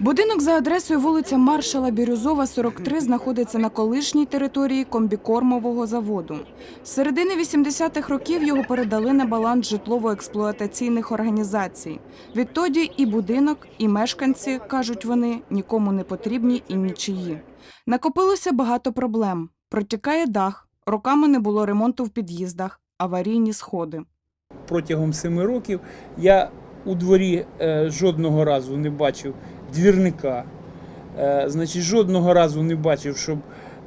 Будинок за адресою вулиця Маршала Бірюзова, 43, знаходиться на колишній території комбікормового заводу. З середини 80-х років його передали на баланс житлово-експлуатаційних організацій. Відтоді і будинок, і мешканці, кажуть вони, нікому не потрібні і нічиї. Накопилося багато проблем. Протікає дах, роками не було ремонту в під'їздах, аварійні сходи. протягом семи років я у дворі е, жодного разу не бачив двірника. Е, значить, жодного разу не бачив, щоб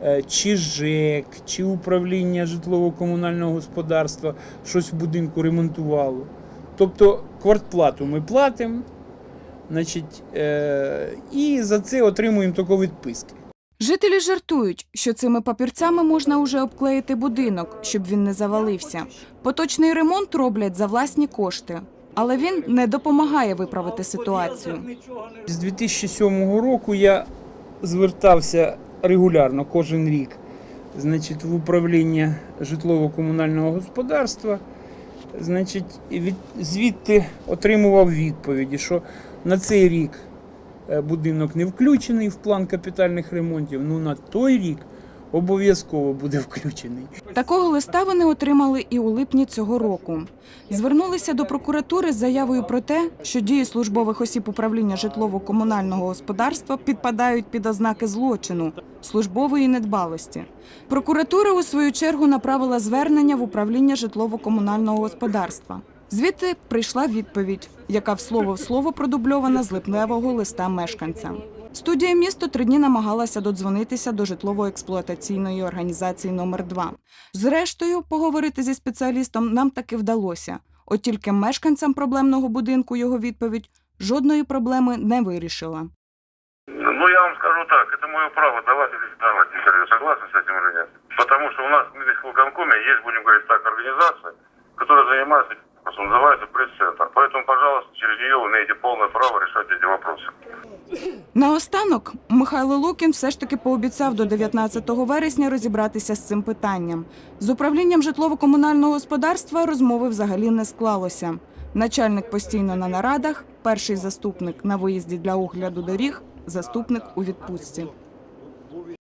е, чи ЖЕК, чи управління житлово-комунального господарства щось в будинку ремонтувало. Тобто квартплату ми платимо, значить, е, і за це отримуємо таку відписки. Жителі жартують, що цими папірцями можна уже обклеїти будинок, щоб він не завалився. Поточний ремонт роблять за власні кошти, але він не допомагає виправити ситуацію. З 2007 року я звертався регулярно кожен рік значить, в управління житлово-комунального господарства. Значить, від, звідти отримував відповіді, що на цей рік е, будинок не включений в план капітальних ремонтів, ну на той рік обов'язково буде включений. Такого листа вони отримали і у липні цього року. Звернулися до прокуратури з заявою про те, що дії службових осіб управління житлово-комунального господарства підпадають під ознаки злочину службової недбалості. Прокуратура у свою чергу направила звернення в управління житлово-комунального господарства. Звідти прийшла відповідь, яка в слово в слово продубльована з липневого листа мешканцям. Студія місто три дні намагалася додзвонитися до житлово-експлуатаційної організації номер 2 Зрештою, поговорити зі спеціалістом нам таки вдалося. От тільки мешканцям проблемного будинку його відповідь жодної проблеми не вирішила. Ну, я вам скажу так, это мое право давать или не давать интервью. Согласны с этим или нет? Потому что у нас в Минисполкоме есть, будем говорить так, организация, которая занимается этим вопросом, называется пресс-центр. Поэтому, пожалуйста, через нее вы имеете полное право решать эти вопросы. Наостанок Михайло Лукін все ж таки пообіцяв до 19 вересня розібратися з цим питанням. З управлінням житлово-комунального господарства розмови взагалі не склалося. Начальник постійно на нарадах, перший заступник на виїзді для огляду доріг, заступник у відпустці.